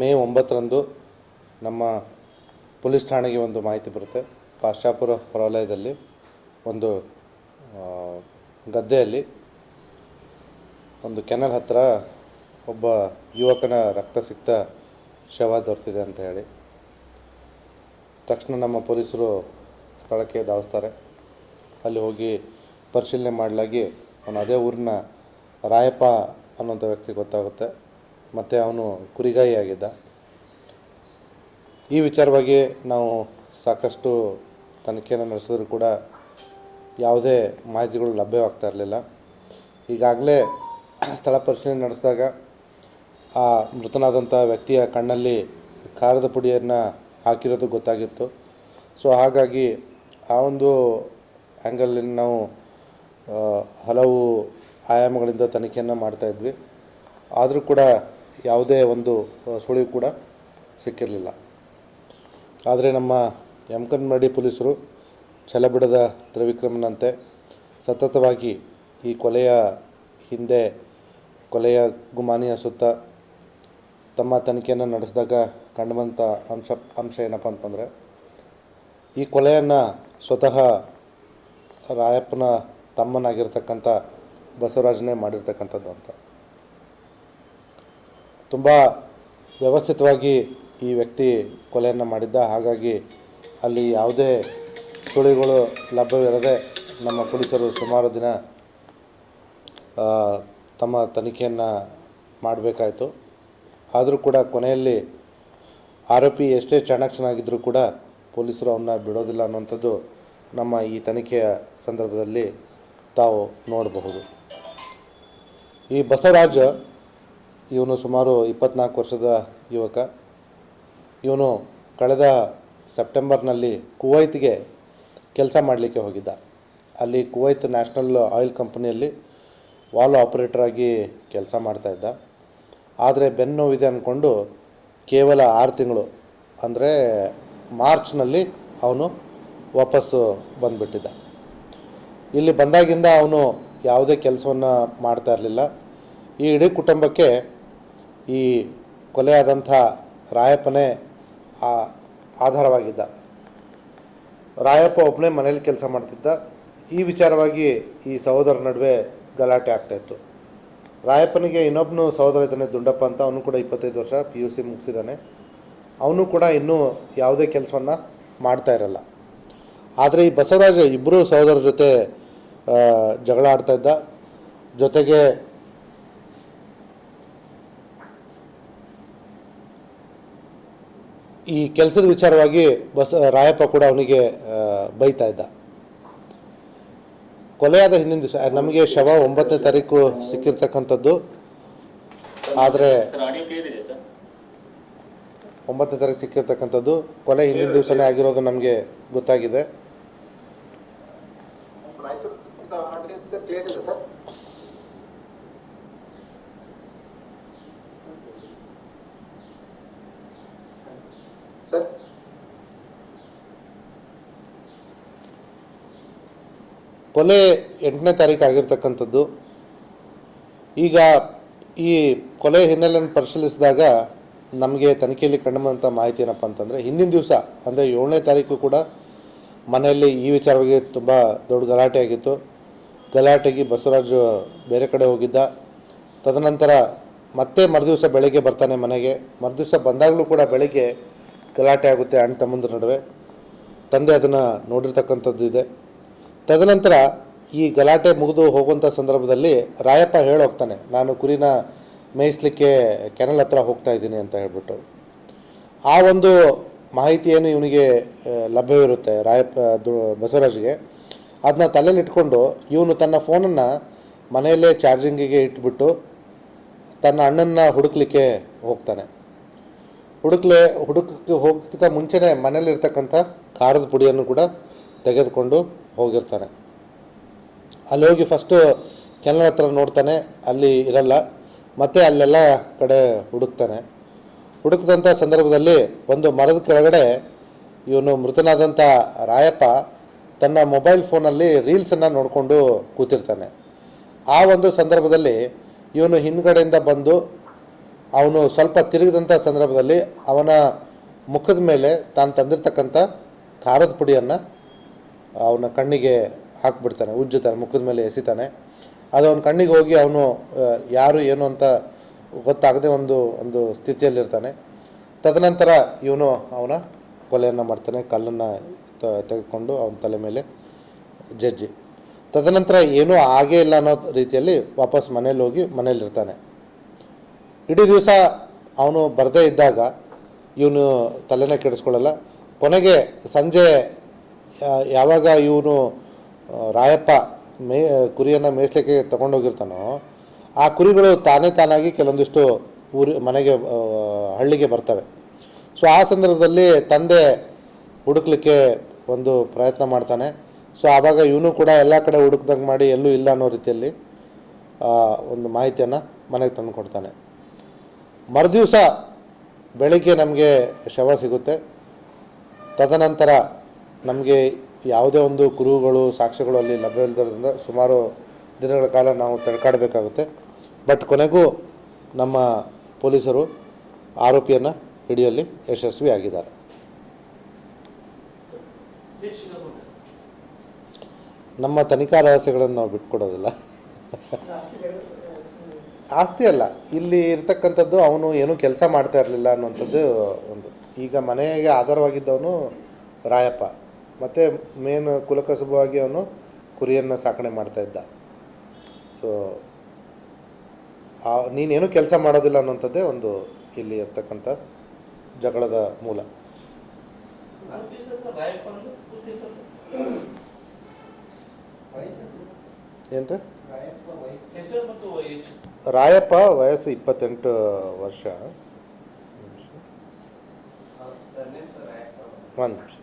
ಮೇ ಒಂಬತ್ತರಂದು ನಮ್ಮ ಪೊಲೀಸ್ ಠಾಣೆಗೆ ಒಂದು ಮಾಹಿತಿ ಬರುತ್ತೆ. ಪಾಶ್ಚಾಪುರ ಹೊರವಲಯದಲ್ಲಿ ಒಂದು ಗದ್ದೆಯಲ್ಲಿ ಒಂದು ಕೆನಲ್ ಹತ್ತಿರ ಒಬ್ಬ ಯುವಕನ ರಕ್ತ ಸಿಕ್ತ ಶವ ದೊರೆತಿದೆ ಅಂತ ಹೇಳಿ. ತಕ್ಷಣ ನಮ್ಮ ಪೊಲೀಸರು ಸ್ಥಳಕ್ಕೆ ಧಾವಿಸ್ತಾರೆ. ಅಲ್ಲಿ ಹೋಗಿ ಪರಿಶೀಲನೆ ಮಾಡಲಾಗಿ ಅವನು ಅದೇ ಊರಿನ ರಾಯಪ್ಪ ಅನ್ನೋಂಥ ವ್ಯಕ್ತಿ ಗೊತ್ತಾಗುತ್ತೆ. ಮತ್ತು ಅವನು ಕುರಿಗಾಯಿ ಆಗಿದ್ದ ಈ ವಿಚಾರವಾಗಿ ನಾವು ಸಾಕಷ್ಟು ತನಿಖೆಯನ್ನು ನಡೆಸಿದ್ರು ಕೂಡ ಯಾವುದೇ ಮಾಹಿತಿಗಳು ಲಭ್ಯವಾಗ್ತಾ ಇರಲಿಲ್ಲ. ಈಗಾಗಲೇ ಸ್ಥಳ ಪರಿಶೀಲನೆ ನಡೆಸಿದಾಗ ಆ ಮೃತನಾದಂಥ ವ್ಯಕ್ತಿಯ ಕಣ್ಣಲ್ಲಿ ಖಾರದ ಪುಡಿಯನ್ನು ಹಾಕಿರೋದು ಗೊತ್ತಾಗಿತ್ತು. ಸೊ, ಹಾಗಾಗಿ ಆ ಒಂದು ಆ್ಯಂಗಲಲ್ಲಿ ನಾವು ಹಲವು ಆಯಾಮಗಳಿಂದ ತನಿಖೆಯನ್ನು ಮಾಡ್ತಾಯಿದ್ವಿ ಆದರೂ ಕೂಡ ಯಾವುದೇ ಒಂದು ಸುಳಿವು ಕೂಡ ಸಿಕ್ಕಿರಲಿಲ್ಲ. ಆದರೆ ನಮ್ಮ ಯಮಕನ್ಮಡಿ ಪೊಲೀಸರು ಛಲಬಿಡದ ತ್ರಿವಿಕ್ರಮನಂತೆ ಸತತವಾಗಿ ಈ ಕೊಲೆಯ ಹಿಂದೆ, ಕೊಲೆಯ ಗುಮಾನಿಯ ಸುತ್ತ ತಮ್ಮ ತನಿಖೆಯನ್ನು ನಡೆಸಿದಾಗ ಕಂಡುಬಂಥ ಅಂಶ ಅಂಶ ಏನಪ್ಪ ಅಂತಂದರೆ, ಈ ಕೊಲೆಯನ್ನು ಸ್ವತಃ ರಾಯಪ್ಪನ ತಮ್ಮನಾಗಿರ್ತಕ್ಕಂಥ ಬಸವರಾಜನೇ ಮಾಡಿರ್ತಕ್ಕಂಥದ್ದು ಅಂತ. ತುಂಬ ವ್ಯವಸ್ಥಿತವಾಗಿ ಈ ವ್ಯಕ್ತಿ ಕೊಲೆಯನ್ನು ಮಾಡಿದ್ದ. ಹಾಗಾಗಿ ಅಲ್ಲಿ ಯಾವುದೇ ಸುಳಿಗಳು ಲಭ್ಯವಿರದೆ ನಮ್ಮ ಪೊಲೀಸರು ಸುಮಾರು ದಿನ ತಮ್ಮ ತನಿಖೆಯನ್ನು ಮಾಡಬೇಕಾಯಿತು. ಆದರೂ ಕೂಡ ಕೊನೆಯಲ್ಲಿ ಆರೋಪಿ ಎಷ್ಟೇ ಚಾಣಾಕ್ಷನಾಗಿದ್ದರೂ ಕೂಡ ಪೊಲೀಸರು ಅವನ್ನ ಬಿಡೋದಿಲ್ಲ ಅನ್ನುವಂಥದ್ದು ನಮ್ಮ ಈ ತನಿಖೆಯ ಸಂದರ್ಭದಲ್ಲಿ ತಾವು ನೋಡಬಹುದು. ಈ ಬಸವರಾಜ್ ಇವನು ಸುಮಾರು ಇಪ್ಪತ್ನಾಲ್ಕು ವರ್ಷದ ಯುವಕ. ಇವನು ಕಳೆದ ಸೆಪ್ಟೆಂಬರ್ನಲ್ಲಿ ಕುವೈತ್ಗೆ ಕೆಲಸ ಮಾಡಲಿಕ್ಕೆ ಹೋಗಿದ್ದ. ಅಲ್ಲಿ ಕುವೈತ್ ನ್ಯಾಷನಲ್ ಆಯಿಲ್ ಕಂಪನಿಯಲ್ಲಿ ವಾಲ್ ಆಪರೇಟರ್ ಆಗಿ ಕೆಲಸ ಮಾಡ್ತಾಯಿದ್ದ ಆದರೆ ಬೆನ್ನು ನೋವಿದೆ ಅಂದ್ಕೊಂಡು ಕೇವಲ ಆರು ತಿಂಗಳು, ಅಂದರೆ ಮಾರ್ಚ್ನಲ್ಲಿ ಅವನು ವಾಪಸ್ಸು ಬಂದುಬಿಟ್ಟಿದ್ದ. ಇಲ್ಲಿ ಬಂದಾಗಿಂದ ಅವನು ಯಾವುದೇ ಕೆಲಸವನ್ನು ಮಾಡ್ತಾ ಇರಲಿಲ್ಲ. ಈ ಇಡೀ ಕುಟುಂಬಕ್ಕೆ ಈ ಕೊಲೆಯಾದಂಥ ರಾಯಪ್ಪನೇ ಆ ಆಧಾರವಾಗಿದ್ದ. ರಾಯಪ್ಪ ಒಬ್ಬನೇ ಮನೇಲಿ ಕೆಲಸ ಮಾಡ್ತಿದ್ದ. ಈ ವಿಚಾರವಾಗಿ ಈ ಸಹೋದರ ನಡುವೆ ಗಲಾಟೆ ಆಗ್ತಾಯಿತ್ತು ರಾಯಪ್ಪನಿಗೆ ಇನ್ನೊಬ್ಬನು ಸಹೋದರ ಇದ್ದಾನೆ ದುಂಡಪ್ಪ ಅಂತ ಅವನು ಕೂಡ ಇಪ್ಪತ್ತೈದು ವರ್ಷ ಪಿ ಯು ಸಿ ಮುಗಿಸಿದ್ದಾನೆ. ಅವನು ಕೂಡ ಇನ್ನೂ ಯಾವುದೇ ಕೆಲಸವನ್ನು ಮಾಡ್ತಾ ಇರಲ್ಲ. ಆದರೆ ಈ ಬಸವರಾಜ ಇಬ್ಬರು ಸಹೋದರ ಜೊತೆ ಜಗಳ ಆಡ್ತಾ ಇದ್ದ. ಜೊತೆಗೆ ಈ ಕೆಲಸದ ವಿಚಾರವಾಗಿ ಬಸ, ರಾಯಪ್ಪ ಕೂಡ ಅವನಿಗೆ ಬೈತಾ ಇದ್ದ. ಕೊಲೆಯಾದ ಹಿಂದಿನ ದಿವಸ ನಮಗೆ ಶವ ಒಂಬತ್ತನೇ ತಾರೀಕು ಸಿಕ್ಕಿರ್ತಕ್ಕಂಥದ್ದು. ಆದರೆ ಒಂಬತ್ತನೇ ತಾರೀಕು ಸಿಕ್ಕಿರ್ತಕ್ಕಂಥದ್ದು, ಕೊಲೆ ಹಿಂದಿನ ದಿವಸನೇ ಆಗಿರೋದು ನಮಗೆ ಗೊತ್ತಾಗಿದೆ. ಕೊಲೆ ಎಂಟನೇ ತಾರೀಕು ಆಗಿರ್ತಕ್ಕಂಥದ್ದು. ಈಗ ಈ ಕೊಲೆ ಹಿನ್ನೆಲೆಯನ್ನು ಪರಿಶೀಲಿಸಿದಾಗ ನಮಗೆ ತನಿಖೆಯಲ್ಲಿ ಕಂಡುಬಂಥ ಮಾಹಿತಿ ಏನಪ್ಪ ಅಂತಂದರೆ, ಹಿಂದಿನ ದಿವಸ, ಅಂದರೆ ಏಳನೇ ತಾರೀಕು ಕೂಡ ಮನೆಯಲ್ಲಿ ಈ ವಿಚಾರವಾಗಿ ತುಂಬ ದೊಡ್ಡ ಗಲಾಟೆ ಆಗಿತ್ತು. ಗಲಾಟೆಗೆ ಬಸವರಾಜು ಬೇರೆ ಕಡೆ ಹೋಗಿದ್ದ. ತದನಂತರ ಮತ್ತೆ ಮರುದಿವಸ ಬೆಳಗ್ಗೆ ಬರ್ತಾನೆ ಮನೆಗೆ. ಮರುದಿವಸ ಬಂದಾಗಲೂ ಕೂಡ ಬೆಳಗ್ಗೆ ಗಲಾಟೆ ಆಗುತ್ತೆ ಅಣ್ಣ ತಮ್ಮಂದ್ರ ನಡುವೆ. ತಂದೆ ಅದನ್ನು ನೋಡಿರ್ತಕ್ಕಂಥದ್ದು ಇದೆ. ತದನಂತರ ಈ ಗಲಾಟೆ ಮುಗಿದು ಹೋಗುವಂಥ ಸಂದರ್ಭದಲ್ಲಿ ರಾಯಪ್ಪ ಹೇಳೋಗ್ತಾನೆ, ನಾನು ಕುರಿನ ಮೇಯಿಸ್ಲಿಕ್ಕೆ ಕೆನಲ್ ಹತ್ರ ಹೋಗ್ತಾ ಇದ್ದೀನಿ ಅಂತ ಹೇಳ್ಬಿಟ್ಟು. ಆ ಒಂದು ಮಾಹಿತಿಯೇನು ಇವನಿಗೆ ಲಭ್ಯವಿರುತ್ತೆ ರಾಯಪ್ಪ ಬಸವರಾಜ್ಗೆ. ಅದನ್ನ ತಲೆಯಲ್ಲಿ ಇಟ್ಕೊಂಡು ಇವನು ತನ್ನ ಫೋನನ್ನು ಮನೆಯಲ್ಲೇ ಚಾರ್ಜಿಂಗಿಗೆ ಇಟ್ಬಿಟ್ಟು ತನ್ನ ಅಣ್ಣನ್ನು ಹುಡುಕ್ಲಿಕ್ಕೆ ಹೋಗ್ತಾನೆ. ಹುಡುಕ್ಲೆ, ಹುಡುಕಕ್ಕೆ ಹೋಗೋಕ್ಕಿಂತ ಮುಂಚೆನೇ ಮನೇಲಿರ್ತಕ್ಕಂಥ ಖಾರದ ಪುಡಿಯನ್ನು ಕೂಡ ತೆಗೆದುಕೊಂಡು ಹೋಗಿರ್ತಾನೆ ಅಲ್ಲಿ ಹೋಗಿ ಫಸ್ಟು ಕೆನಲ್ ಹತ್ರ ನೋಡ್ತಾನೆ, ಅಲ್ಲಿ ಇರಲ್ಲ. ಮತ್ತೆ ಅಲ್ಲೆಲ್ಲ ಕಡೆ ಹುಡುಕ್ತಾನೆ. ಹುಡುಕಿದಂಥ ಸಂದರ್ಭದಲ್ಲಿ ಒಂದು ಮರದ ಕೆಳಗಡೆ ಇವನು ಮೃತನಾದಂಥ ರಾಯಪ್ಪ ತನ್ನ ಮೊಬೈಲ್ ಫೋನಲ್ಲಿ ರೀಲ್ಸನ್ನು ನೋಡಿಕೊಂಡು ಕೂತಿರ್ತಾನೆ. ಆ ಒಂದು ಸಂದರ್ಭದಲ್ಲಿ ಇವನು ಹಿಂದ್ಗಡೆಯಿಂದ ಬಂದು ಅವನು ಸ್ವಲ್ಪ ತಿರುಗಿದಂಥ ಸಂದರ್ಭದಲ್ಲಿ ಅವನ ಮುಖದ ಮೇಲೆ ತಾನು ತಂದಿರ್ತಕ್ಕಂಥ ಖಾರದ ಪುಡಿಯನ್ನು ಅವನ ಕಣ್ಣಿಗೆ ಹಾಕ್ಬಿಡ್ತಾನೆ, ಉಜ್ಜುತ್ತಾನೆ, ಮುಖದ ಮೇಲೆ ಎಸಿತಾನೆ. ಅದು ಅವನ ಕಣ್ಣಿಗೆ ಹೋಗಿ ಅವನು ಯಾರು ಏನು ಅಂತ ಗೊತ್ತಾಗದೆ ಒಂದು ಒಂದು ಸ್ಥಿತಿಯಲ್ಲಿರ್ತಾನೆ. ತದನಂತರ ಇವನು ಅವನ ಕೊಲೆಯನ್ನು ಮಾಡ್ತಾನೆ, ಕಲ್ಲನ್ನು ತೆಗೆದುಕೊಂಡು ಅವನ ತಲೆ ಮೇಲೆ ಜಜ್ಜಿ. ತದನಂತರ ಏನೂ ಆಗೇ ಇಲ್ಲ ಅನ್ನೋ ರೀತಿಯಲ್ಲಿ ವಾಪಸ್ ಮನೇಲಿ ಹೋಗಿ ಮನೇಲಿರ್ತಾನೆ ಇಡೀ ದಿವಸ ಅವನು ಬರದೇ ಇದ್ದಾಗ ಇವನು ತಲೆನೇ ಕೆಡಿಸ್ಕೊಳ್ಳಲ್ಲ. ಕೊನೆಗೆ ಸಂಜೆ ಯಾವಾಗ ಇವನು ರಾಯಪ್ಪ ಮೇ, ಕುರಿಯನ್ನು ಮೇಯಿಸ್ಲಿಕ್ಕೆ ತಗೊಂಡೋಗಿರ್ತಾನೋ, ಆ ಕುರಿಗಳು ತಾನೇ ತಾನಾಗಿ ಕೆಲವೊಂದಿಷ್ಟು ಊರಿ, ಮನೆಗೆ ಹಳ್ಳಿಗೆ ಬರ್ತವೆ. ಸೊ, ಆ ಸಂದರ್ಭದಲ್ಲಿ ತಂದೆ ಹುಡುಕ್ಲಿಕ್ಕೆ ಒಂದು ಪ್ರಯತ್ನ ಮಾಡ್ತಾನೆ. ಸೊ, ಆವಾಗ ಇವನು ಕೂಡ ಎಲ್ಲ ಕಡೆ ಹುಡುಕ್ದಂಗೆ ಮಾಡಿ ಎಲ್ಲೂ ಇಲ್ಲ ಅನ್ನೋ ರೀತಿಯಲ್ಲಿ ಒಂದು ಮಾಹಿತಿಯನ್ನು ಮನೆಗೆ ತಂದು ಕೊಡ್ತಾನೆ. ಮರುದಿವಸ ಬೆಳಿಗ್ಗೆ ನಮಗೆ ಶವ ಸಿಗುತ್ತೆ. ತದನಂತರ ನಮಗೆ ಯಾವುದೇ ಒಂದು ಕುರುಹುಗಳು ಸಾಕ್ಷ್ಯಗಳು ಅಲ್ಲಿ ಲಭ್ಯವಿಲ್ಲದ್ರಿಂದ ಸುಮಾರು ದಿನಗಳ ಕಾಲ ನಾವು ತಡ್ಕಾಡಬೇಕಾಗುತ್ತೆ. ಬಟ್ ಕೊನೆಗೂ ನಮ್ಮ ಪೊಲೀಸರು ಆರೋಪಿಯನ್ನು ಹಿಡಿಯಲ್ಲಿ ಯಶಸ್ವಿ ಆಗಿದ್ದಾರೆ. ನಮ್ಮ ತನಿಖಾ ರಹಸ್ಯಗಳನ್ನು ನಾವು ಬಿಟ್ಕೊಡೋದಿಲ್ಲ. ಆಸ್ತಿ ಅಲ್ಲ, ಇಲ್ಲಿ ಇರ್ತಕ್ಕಂಥದ್ದು ಅವನು ಏನೂ ಕೆಲಸ ಮಾಡ್ತಾ ಇರಲಿಲ್ಲ ಅನ್ನುವಂಥದ್ದು ಒಂದು. ಈಗ ಮನೆಗೆ ಆಧಾರವಾಗಿದ್ದವನು ರಾಯಪ್ಪ. ಮತ್ತು ಮೇನ್ ಕುಲಕಸುಬವಾಗಿ ಅವನು ಕುರಿಯನ್ನು ಸಾಕಣೆ ಮಾಡ್ತಾ ಇದ್ದ. ಸೊ ನೀನೇನು ಕೆಲಸ ಮಾಡೋದಿಲ್ಲ ಅನ್ನೋಂಥದ್ದೇ ಒಂದು ಇಲ್ಲಿ ಇರ್ತಕ್ಕಂಥ ಜಗಳದ ಮೂಲ. ಏನ್ರಿ? ರಾಯಪ್ಪ ವಯಸ್ಸು ರಾಯಪ್ಪ ವಯಸ್ಸು ಇಪ್ಪತ್ತೆಂಟು ವರ್ಷ ಒಂದು ನಿಮಿಷ.